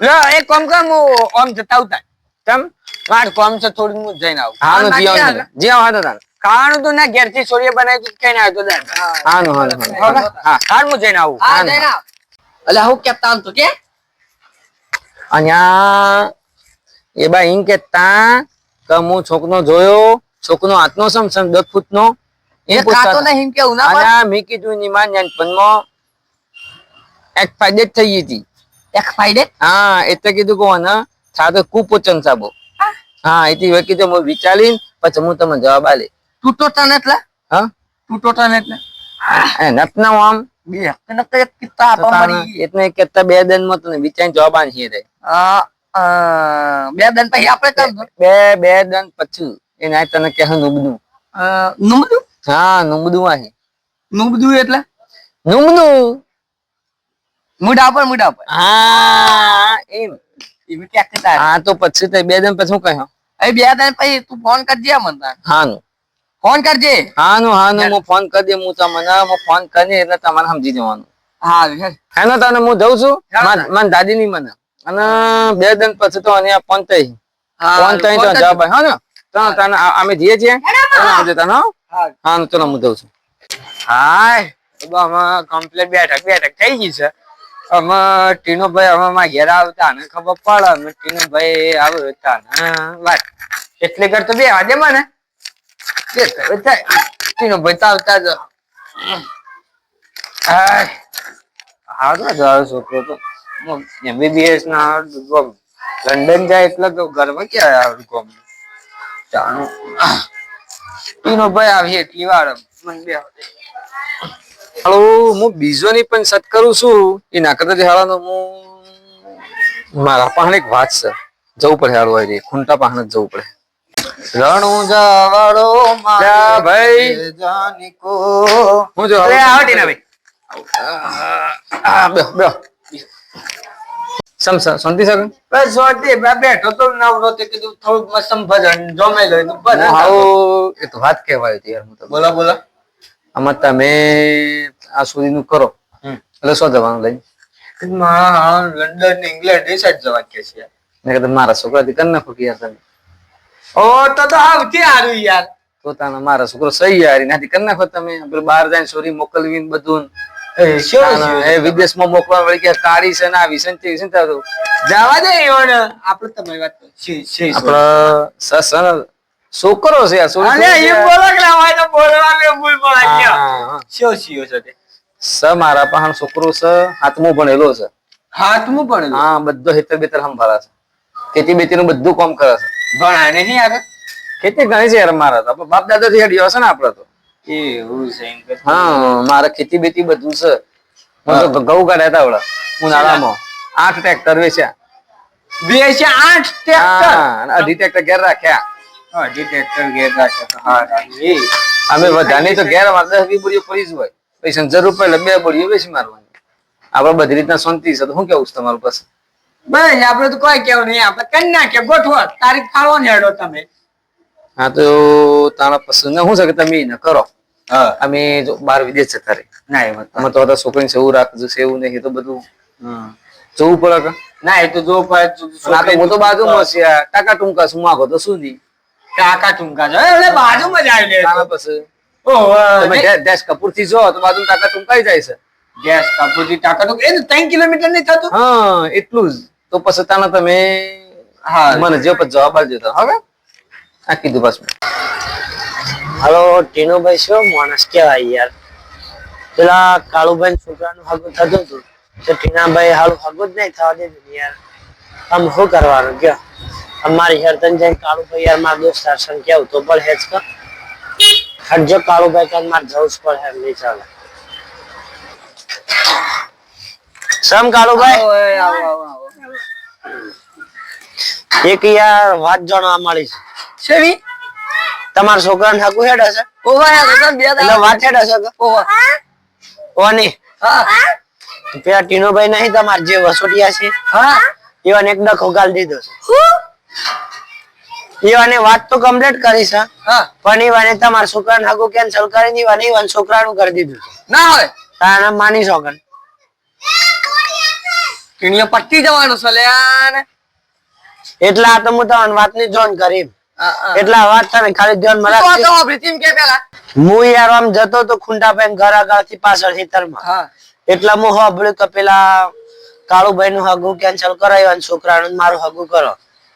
લે એક કામ કર હું ઓમ જતા આવતા. તમ માર કામ છે થોડું હું જઈને આવું. હા નું બાકી જીવન હા તો તાન ખાવાનું તો ના ઘેરથી સોરીએ બનાવી તું કઈ ના આવતો તો દાદા હા નું હા નું, હા નું. હાર હું. જઈને આવું. હા જઈને આવ. અલે હું કેતા તો કે? અહીંયા એ બા એમ કેતા કે હું છોકનો જોયો છોકનો હાથનો સમ સમ દસ ફૂટનો. એમ એ ખાતો. નહીં કેવું ના અને મેં કીધું ની માં નાનપણમાં એક ફાયદે થઈ ગઈ હતી. એટલે કીધું સાદો કુપોચન સાબો. હા. કીધું હું પછી હું તમને જવાબ આલે તને એટલે? હા. તૂટો તને એટલે એ નતના આમ. બે તને એક કિસ્સા તો આપવા એટલે કેતા બે દનમાં તને વિચારી જવાબ આલી રે આ, બે દન પછી આપણે કરશું બે બે દન પછી. એ ના તને કે નુબનું નુમદું હા નુબનું આહી. નુમદું એટલે? નુમનું મુઢા પર મુઢા પર. હા. એમ. એમ ક્યાંકથી હા તો પછી તે બે દન પછી હું કહ્યો? એ બે દન પછી તું ફોન કરજે મને હા નું ફોન કરજે. હાનું હાનું હું ફોન કરી દે હું તમને હું ફોન કરી એટલે તમારે સમજી જવાનું. હા. હેનો તને હું જઉં છું? હા. માર દાદી ની મને. અને બે દિન પછી તો અહીંયા ફોન થઈ. હા, ફોન થઈ તો જવાબ હા ને? તને તને અમે જઈએ છીએ. તને આવજે તને હા. તો ચલો હું જઉં છું. હાય. તો કમ્પ્લેટ બેઠક બેઠક થઈ ગઈ છે. અમે ટીનુભાઈ અમે માં ઘેર આવતા ને ખબર પડે અમે ટીનુભાઈ આવતા ને, વાત. એટલે કરતો બે આજે મને. ટીનુભાઈ છોકરો તો. એમબીબીએસ ના ગમ. લંડન જાય એટલે તો ક્યાં આવે ગમ? જાણું. ટીનુભાઈ આવી એટલી વાર મને બે હાલો હું બીજો ની પણ સત કરું છું. એ ના કરતા હાળાનો હું મારા પાસે એક વાત છે. જવું પડે હાળો આવી ખૂંટા પાસે જવું પડે. રણું જવાડો લ્યા ભાઈ. જાનિકો હું જો અરે આવો ટીનાભાઈ આ બેહો બેહો સમ સમ શાંતિ સર બસ બેઠો તો નવરો તે કીધું થોડુંક મસમ ભજન જમે લો હું આવું એ તો વાત કહેવાય હતી યાર હું તો. બોલો બોલો. આમાં તમે આ સુધીનું કરો. એટલે શું જવાનું લઈ લંડન ઇંગ્લેન્ડ એ સાઈડ જવા કે છે મેં કીધું મારા છોકરાથી કરી નાખો કે યાર તમે. ઓ તો તો આવતી હારું યાર. પોતાના મારા છોકરો સહી યાર એનાથી કરી નાખો તમે. આપણે બહાર જઈને સોરી મોકલવી ને બધું વિદેશમાં મોકલવા વળી કે કાળી છે ને આવી છે ને તેવી છે ને તારું. જવા દે ઈવન આપણે તમારી વાત છે છે આપડે સ- સ- છોકરો છે છે. છે મારા પાસે છોકરો છે હાથમું ભણેલો છે. હાથમું પડેલું હા બધો હેતર બેતર સંભાળે છે. ખેતી બેતી નું બધું કામ કરે છે. ભણાય નહીં આગળ ખેતી ઘણી છે યાર મારા તો. બાપ દાદા થી હેડ્યો હશે ને આપડે તો. એવું છે હા મારે ખેતી બેતી બધું છે. હું તો ઘઉં કાઢ્યા હતા આવડે ઉનાળામાં. આઠ ટ્રેક્ટર વેચ્યા. વેચ્યા આઠ ટ્રેક્ટર અઢી ટ્રેક્ટર ઘેર રાખ્યા. તો હા એ. અમે વધારે તો ઘેર અમારે દસ વીસ બોરીઓ પડી જ હોય. પૈસા જરૂર પડે એટલે બે બોરીઓ વેચી મારવાની. આપડે બધી રીતના શાંતિ છે તો શું કેવું છે તમારું પાસે? બસ આપડે તો કોઈ કેવું નહીં આપડે કરી નાખીએ. ગોઠવો તારીખ ફાળવો ને હેડો તમે. હા તો તારા પસંદ શું છે કે તમે એને કરો? હા. અમે જો બાર વિદેશ જતા રહી ના એમ અમે તો છોકરીને સેવું રાખજો સેવું નહીં તો બધું જોવું પડે ના એ તો જોવું પડે. હું તો બાજુમાં છે ટાકા ટૂંકા શું માગો તો શું નહીં. કાકા ટૂંકા છે. એટલે બાજુમાં જ આવી લે પછી? તમે ડેશ કપૂરથી જો તો બાજુ કાકા ટૂંકાઈ જાય છે. ડેશ કપૂરથી કાકા તો એ ત્રણ કિલોમીટર નહીં થતું? હા એટલું જ. તો પછી તાના તમે હા. મને જે પછી જવાબ આપજો તો હવે આ કીધું બસ હાલો ટીનુભાઈ શું માણસ કેવાય યાર? પેલા કાળુભાઈ છોકરાનું હગું થતું હતું. તો ટીનાભાઈ હાલું હગું જ નહીં થવા દીધું યાર. આમ શું કરવાનું કયો? યાર મારા દોસ્તાર સંગ કેવું તો પણ હેજ કર હટજો કાળુભાઈ કાન મારે જવું જ પડે એમ નહીં ચાલે. સમ કાળુભાઈ? આવો, એ આવો, આવો, આવો. એક યાર વાત જાણવા મળી છે. શેવી? તમારા છોકરાને હગું હેડ હશે ઓહો, યાર, તો બે એટલે વાત હેડ હશે ઓહો. કોની હા, પેલા ટીનુભાઈ નહીં તમારે જે વસોટિયા છે હા. એવાને એક ડખો ગાલ દીધો છે. એવાને વાત તો કમ્પ્લીટ કરી છે. પણ એવાને તમારા છોકરાને હાગુ કેન્સલ કરી એવાને ઈવાન છોકરાનું કરી દીધું. ના હોય. તારા માની છોકન ટીણીઓ પટ્ટી જવાનું છે લ્યાને ને. એટલે તો હું તમને વાતની જોન કરી. એટલે વાત તમે ખાલી ધ્યાન તું તો રાખજો. કે પેલા? હું યાર આમ જતો તો ખુંડા પેન ઘર આગળથી પાછળ ખેતરમાં. હા. એટલા હું સાંભળ્યું કે પેલા કાળુભાઈ નું હગું કેન્સલ કરાયું અને છોકરાનું નું મારું હગું કરો.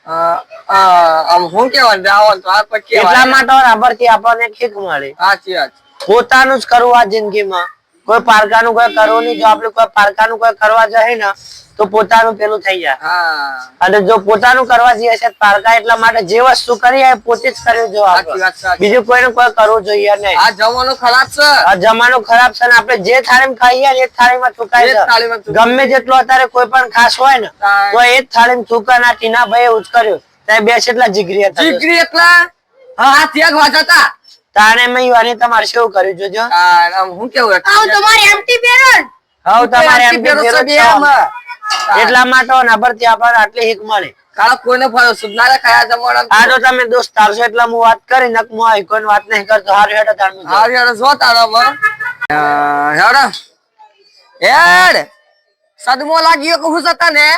આમ હું કેવાનું જાવાનું તો આ પછી એટલા માટે રાબરથી આપણને શીખ મળે. સાચી વાત. પોતાનું જ કરવું આ જિંદગીમાં. કોઈ પારકાનું કોઈ કરવું નહીં જો આપણે કોઈ પારકાનું કોઈ કરવા જઈએ ને તો પોતાનું પેલું થઈ જાય. અને જો પોતાનું કરવા જઈએ છે પારકા એટલા માટે જે વસ્તુ કરી પોતે જ કરવી જોઈએ. બીજું કોઈને કોઈ કરવું જોઈએ નહીં. આ જવાનો ખરાબ છે? આ જમાનો ખરાબ છે ને આપણે જે થાળીમાં ખાઈએ ને એ થાળીમાં ચૂકાય. ગમે જેટલો અત્યારે કોઈ પણ ખાસ હોય ને. તો એ જ થાળીમાં થૂકા ના ટીના ભાઈ જ કર્યું. ત્યાં બે એટલા જીગરી હતા. જીગરી એટલા હા. ત્યાં વાત વાજતા? તાણે મે યુવાની તમારે શું કર્યું જોજો? આ આમ હું કેવું આવ તમારી એમટી પેરન હવે તમારે એમ પેલો કે છે. બે એટલા માટે માટે નબરથી આપણને આટલી હિક મળે. કાળો કોઈને ફાળો સુધનારા કયા જમાના આ તો. તમે દોસ્ત તારશો એટલે હું વાત કરી નક હું આવી કોઈ વાત નહીં કરતો. હારું હેડો તાર હું. હારી જો તારા માં હેડ. હેડ. સદમો લાગ્યો કે હું જતા ને?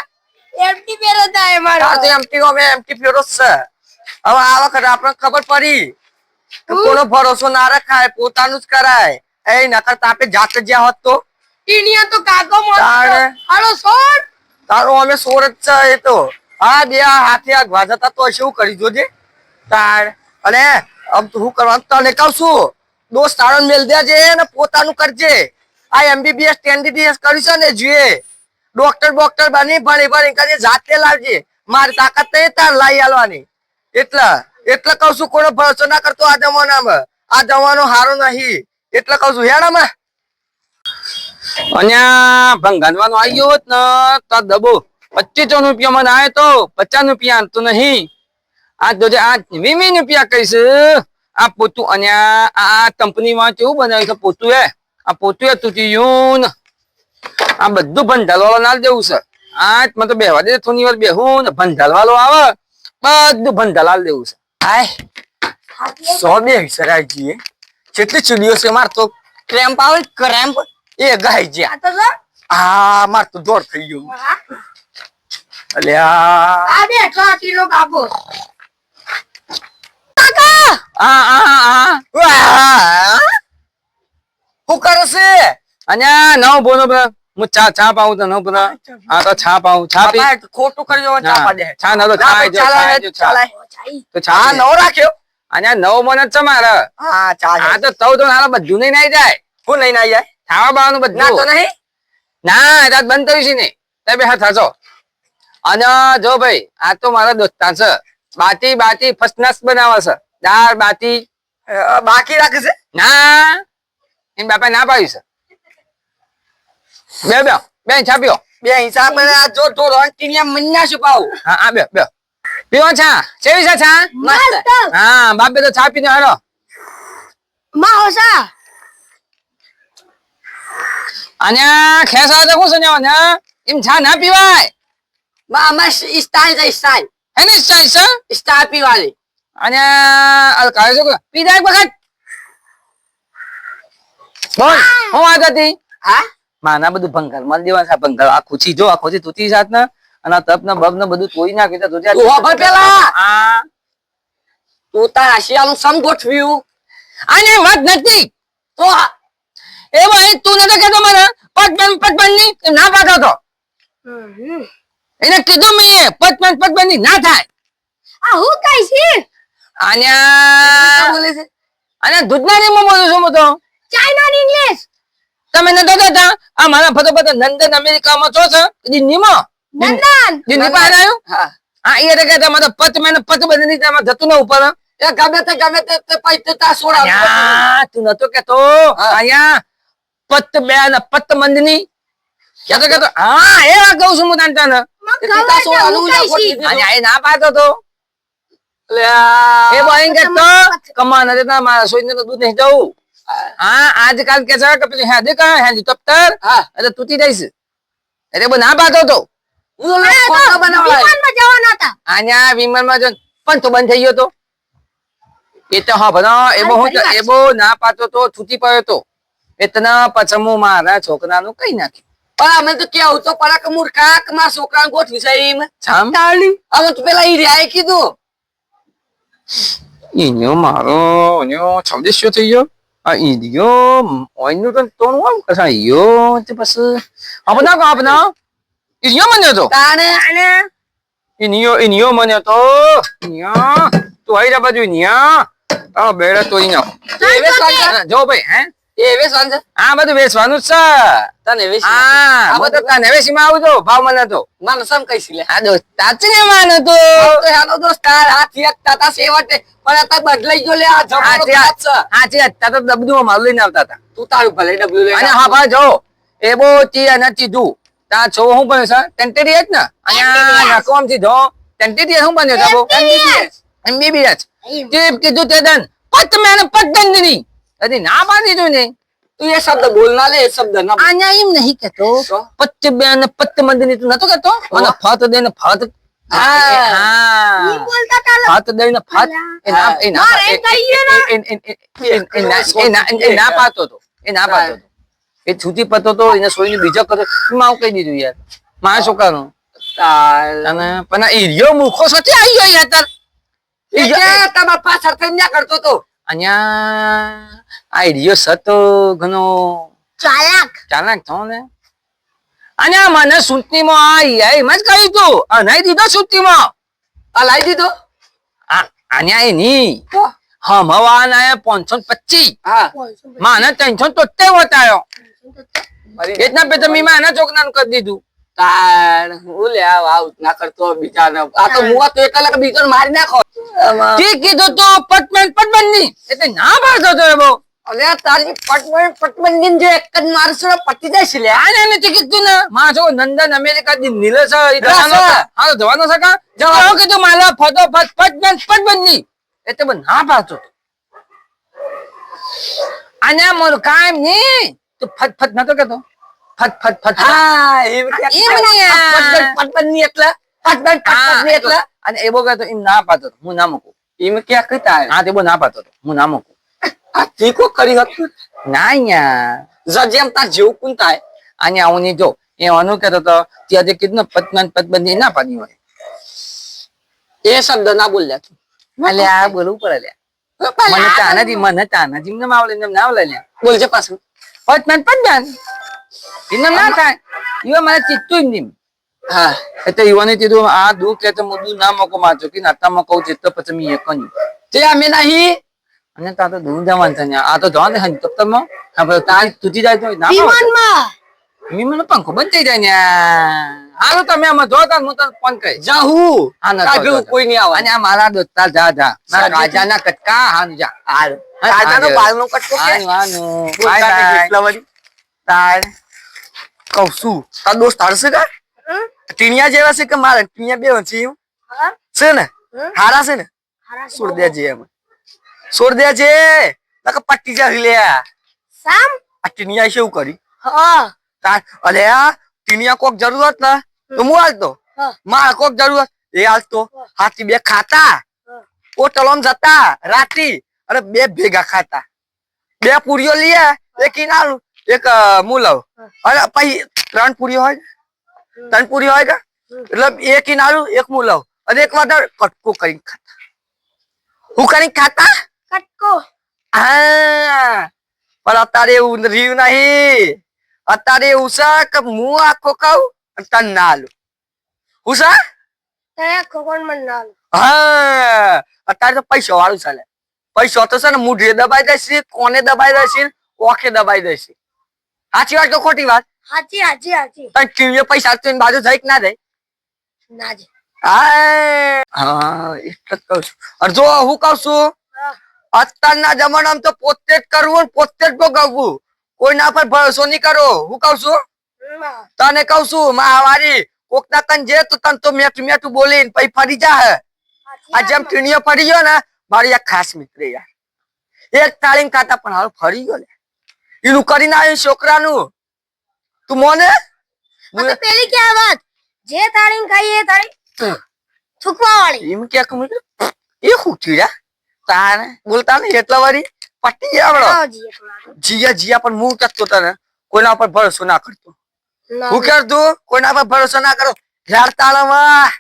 એમટી પેરણ થાય મારો. તો એમટી અમે એમટી પેરો છે. હવે આ વખતે આપણને ખબર પડી. કોનો ભરોસો ના રખાય? પોતાનું જ કરાય. એ નકર તાપે જાતે જ્યાં હોત તો. ટીણીયા તો કાકો મોટો હાલો સોર તારો અમે સોર જ છે એ તો. આ બે હાથે આ વાજતા તો શું કરી જોજે. તાર. અને આમ તો કરવાનું તને કહું છું. દોસ્ત તારો મેલ દેજે ને પોતાનું કરજે. આ એમબીબીએસ કેન્ડિડેટ કર્યું છે ને જોઈએ ડોક્ટર ડોક્ટર બની ભણી ભણી કરી જાતે લાવજે. મારી તાકાત નહીં તાર લાવી આલવાની. એટલે એટલે કઉ છું, કોનો ભરોસો ના કરતો આ જમાનામાં? આ જમાનો હારો નહીં. એટલે કઉ છું હેડામાં અહીંયા ભંગાનવાનો આવી ગયો હોત ને, તો દબો. પચીસ રૂપિયા મને આવે તો, પચાસ રૂપિયા આનતો નહીં. આ જોજે આ રૂપિયા કહીશ, આ પોતું અને આ કંપનીમાં કેવું બનાવ્યું પોતું એ આ પોતું એ તૂટી ગયું ને. આ બધું ભંધાલવાળો ના દેવું છે. આ મને તો બેહવા દે, થોડી વાર બેહું ને ભંધાલવાળો આવે. બધું ભંડાલાલ દેવું છે. હાય. સો બે વિસરાય જઈએ કેટલી ચીડીઓ છે માર તો ક્રેમ્પ આવે ક્રેમ્પ એ ગાય છે આ તો જો. આ માર તો જોર થઈ ગયું. અલ્યા આ. બે ટીનો કાપો આ આ આ વાહ! શું કરે છે? અને નવ બોલો બધા હું ચા ચા પાઉં તો નવ બધા હા તો ચા પાઉં ચા પી. ખોટું કરી દેવાનું ચા પા ચા ના તો ચા ચા ચા. ચાલે. તો ચા નવ રાખ્યો? અને આ નવ મને છે મારે. હા ચા આ તો તવ તો હાલ બધું નહીં નાઈ જાય. હું લઈને નાઈ જાય? ખાવા બાવાનું ના તો બધું નહીં? ના રાત બંધ થયું છે ને. તે બે હાથ થાચો અને જો ભાઈ આ તો મારા દોસ્તા છે. બાતી બાતી ક્લાસ બનાવે છે. દાળ બાતી બાકી રાખે છે? ના. એમ બાપા ના પાડ્યું છે. બે બે બે છાપ્યો બે હિસાબ આ જો તો રોન્ટીનિયા મન્યા શું પાવું? હા હા બે બે. પીવો ચા કેવી છે ચા મસ્ત. હા બાપે તો ચા પીને હારો. માં હોસા અને ખેસા તો શું છે ને? એમ ચા ના પીવાય? માં આમાં સ્ટાઇલ છે સ્ટાઇલ એની સ્ટાઈલ છે? સ્ટાઇલ પીવાની. અને કાય છો પી પીધા એક વખત. બોલ હું. વાત હતી? હા? માના બધું ભંગલ મન દેવા સા ભંગાર. આ ખુચી જો આ ખુચી તૂતી સાથ ને અને તપ ને બબ ને બધું તોડી નાખી તો તું પેલા. તું તાર આશિયાનું સમ ગોઠવ્યું આને વાત નથી. તો આ- એ ભાઈ તું નતો કેતો મને પટપન પટપનની ના પાડતો તો? એને કીધું મેં પટપન પટપનની ના થાય. આ હું કઈ છે? અને બોલે છે? અને દૂધના રીમમાં બોલું છું હું તો. ચાઇના ઇંગ્લિશ તમે નતો કહેતા? આ મારા ફતો ફતો નંદન અમેરિકામાં છો છે? દિલ્હીમાં નંદન! દિલ્હી બહાર આવ્યું? હા. હા એ તો કહેતા મારે પત મેને પત રીતે આમાં જતું ને ઉપર એ ગમે તે ગમે તે તે પૈસે તાર સોડા તું નતો કેતો. અહીંયા પત બે ને પત મંદની કેતો કેતો હા એ કહું છું હું તને તને. પિતા સોડાનું ના પાતો એ તો. એ બોઈંગ કેતો કમાન નથી તા મારા સોઈને તો દૂધ નહીં જવું હા. આજકાલ કે છે કે પેલી હેદી કા? હેલિકોપ્ટર હા. એટલે તૂટી છે એટલે બો ના પાતો તો. હું તો લોકો ખોટા બનાવડાય વિમાનમાં જવાના હતા. આના વિમાનમાં જો પણ તો બંધ થઈ ગયો તો. એ તો હા ભનો એ બહુ ફરી વાત એ બહુ ના પાતો તો છૂટી પડ્યો તો. એટલે પછી મારા છોકરાનું કઈ નાખ્યું? પણ અમે તો કેવું તો પડા કે મૂર્ખા કે મારા ગોઠવી છે એમ. છામ અમે તો પેલા ઈ રહ્યા કીધું. ઈન્યો મારો ઈન્યો છવદેશ્યો થઈ ગયો? આ ઈન્યો ઓઈનું તો તોણું આમ કસા ઈયો તે પછી આપના આપના ઈન્યો મને તો? તાને ઈન્યો ઈન્યો મને તો. ઈન્યો. તું આઈ જા બાજુ ઈન્યા. આ બેડા એવે સાંજે જો ભાઈ હે? એવે સાંજે આ બધું વેચવાનું જ છે. તને એવે હા બધું તને વેચીમાં આવજો ભાવ મને તો. મને સમ કઈસી લે. આ દોસ્ત તાચને માનો તો તો હેલો દોસ્તાર હાથી એક તાતા સેવટે પણ આ તાર બદલાઈ ગયો લે આ હાચી ખરાબ છે. હાચી અત્યારે તો ડબલું માલ લઈને આવતા હતા તું તારું ભલે ડબલું લઈને અને હા ભા જો. એ બો ચી અને તીધું તા છો હું બન્યો છે ટેન્ટેરી જ ને અહીંયા નકોમથી જો ટેન્ટેરી શું બન્યો છે બહુ એમ બી બી તે કીધું તે દન પત મેને પત દંડની અરે ના પાડી દીધું ને તું એ શબ્દ બોલ ના લે એ શબ્દ ના બોલ. આના એમ નહીં કેતો તો? પત બેન પત મંદની તું નતો કેતો અને ફાત દે ફાત હા. હા બોલતા ચાલો ફાત દે ને ફાત એ ના એ ના મારે એ- કહીએ એ- એ- એ- એ- એ- એ ના- એ ના એ ના પાતો તો એ ના પાતો તો એ છૂટી પતો તો એને સોઈને બીજો કરો માવ આવું કહી દીધું યાર. મારા છોકરાનું. અને પણ એ રિયો મૂર્ખો સાથે આવી ગયો યાર તાર. એ તમાર પાછળ કરતો તો. અહીંયા આ રિયો સતો ઘણો ચાલાક. ચાલાક થો ને. અને મને સૂંટણીમાં આ એમ જ કહ્યું તું. અનાઈ દીધો સૂંટણીમાં આ લાવી દીધો? આ આન્યા એ ની હમવાના એ પાંચસો પચીસ. હા. માને ત્રણસો તોતેર વટાયો. એટલા પે તમે માના ચોકના કરી દીધું. તાણ હું લે આવ આવ ના કરતો બીજા ને આ તો મુવા તો એકલા કે બીજો મારી નાખો. ઠીક કીધું તો પટમેનની એટલે ના પાડતો તો એ બહુ. અલે તારી પટવણની જો એક જ મારસો ને જાય છે લે. ને નથી કીધું ને. મારો નંદન અમેરિકા થી નીલે છે. હા તો જવાનો છે કા? જવાનો. કીધું માલા ફટો ફટ પટમેનની એટલે ના પાડતો આને મોર કામ નહીં તું ફટ ફટ નતો કેતો? ફટ ફટ ફટ. હા એમ કે એમ નહીં ફટ ફટની એટલે ફટ ફટ ફટની એટલે. અને એવો કહેતો એમ ના પાતો હું ના મૂકું. એમ કે કહેતા હા તે બહુ ના પાતો હું ના મૂકું. આ તીકો કરી હતું ના યાર. જેમ તાર જેવું કુન થાય. અને આવું નહીં જો એ અનુ કહેતો તો ત્યાં જે કીધું ને પતમાન પતબંધી ના પાડી હોય. એ શબ્દ ના બોલ્યા તું. એટલે આ બોલવું પડે લ્યા. મને તાનાજી મને તાનાજી ને માવલે ને ના આવલે લ્યા. બોલજે પાછું. પતમાન પતમાન એને ના થાય ઈવા મને ચિત્તું જ નહીં હા એટલે ઈવાને કીધું આ દુઃખ કે તો મુદું ના મકો મારજો કે નાતા મકો ચિત્ત પછી મેં એક નહીં તે અમે નહીં અને તા તો દૂર જવાનું છે ને આ તો જવા દે હન તબ તબમાં હા ભાઈ તાર તૂટી જાય તો ના પાડો. વિમાનમાં મી મને પંખો બંધ થઈ જાય ને હાલો તમે આમાં જો તાર હું તને ફોન કરી જાહુ હા, ના, કાઢ્યું જો, જો. કોઈ નહીં આવે અને આ મારા દોસ્તા જા જા. મારા સાચું. કટકા હાનું જા. હાલ. રાજાનો બાલનો કટકો કે હાનું બાય બાય. તાર. કહું છું. તાર દોસ્ત હારશે કા ટીણિયા જેવા છે કે મારે? ટીણિયા બે વંચી? છે ને? હારા છે ને? છોડ છે. જે દેજે એમ. છોડ દેજે નકર પટ્ટી જા લે. સામ? આ ટીણિયા શું કરી. હા. તાર. અલે આ ટીણિયા કોક જરૂરત ના? તો હું હાલતો હા. માર કોક જરૂરત એ હાલતો હાથી બે ખાતા. હા. હોટલોમ જતા. રાતી અને બે ભેગા ખાતા. બે પૂરીઓ લઈએ એક ઇનાલું એક મુલાવ. અને પછી ત્રણ પૂરીઓ હોય ત્રણ પૂરી હોય કે? એટલે એક ઇનાલું એક મુલાવ. અને એક વાર કટકો કરીને ખાતા. હું કરીને ખાતા? કટકો. હા. પણ અત્યારે એવું રહ્યું નહીં. અત્યારે એવું છે કે હું આખો ખાઉં અને તને ના આલું. હું નાલ હા અત્યારે તો પૈસા વાળું ચાલે પૈસા તો છે ને મુઢે દબાઈ દેશે કોને દબાઈ દેશે ઓખે દબાઈ દેશે. સાચી વાત કે ખોટી વાત? હાચી હાચી હાચી. તને ટીવીએ પૈસા એની બાજુ જાય કે ના જાય ના જે હા હા એટલે જ કહું છું. અને જો હું કહું છું અત્યારના જમાનામાં તો પોતે જ કરવું પોતે જ ભોગવવું. કોઈના પર ભરોસો નહીં કરો. હું કહું છું. તને કહું છું મારી કોક ના તન જે તો તન તો મેઠું મેઠું બોલીને પછી ફરી જા હે આ જેમ ટીણીઓ ફરી ગયો ને મારી એક ખાસ મિત્ર યાર. એક તાળીમ ખાતા પણ હાલ ફરી ગયો ને. એનું કરીને આવ્યું છોકરાનું. તું મોને? પેલી તો વાત? જે તાળીમ ખાઈ એ તાળી થૂકવા વાળી એમ કે કમ એ હું ચીડ્યા તારે બોલતા ને એટલા વારી પટી ગયા. જીયા જીયા પણ હું કહેતો તને કોઈના પર ભરોસો ના કરતો. હું કર તું કોઈના પર ભરોસો ના કરો. યાર તાળામાં.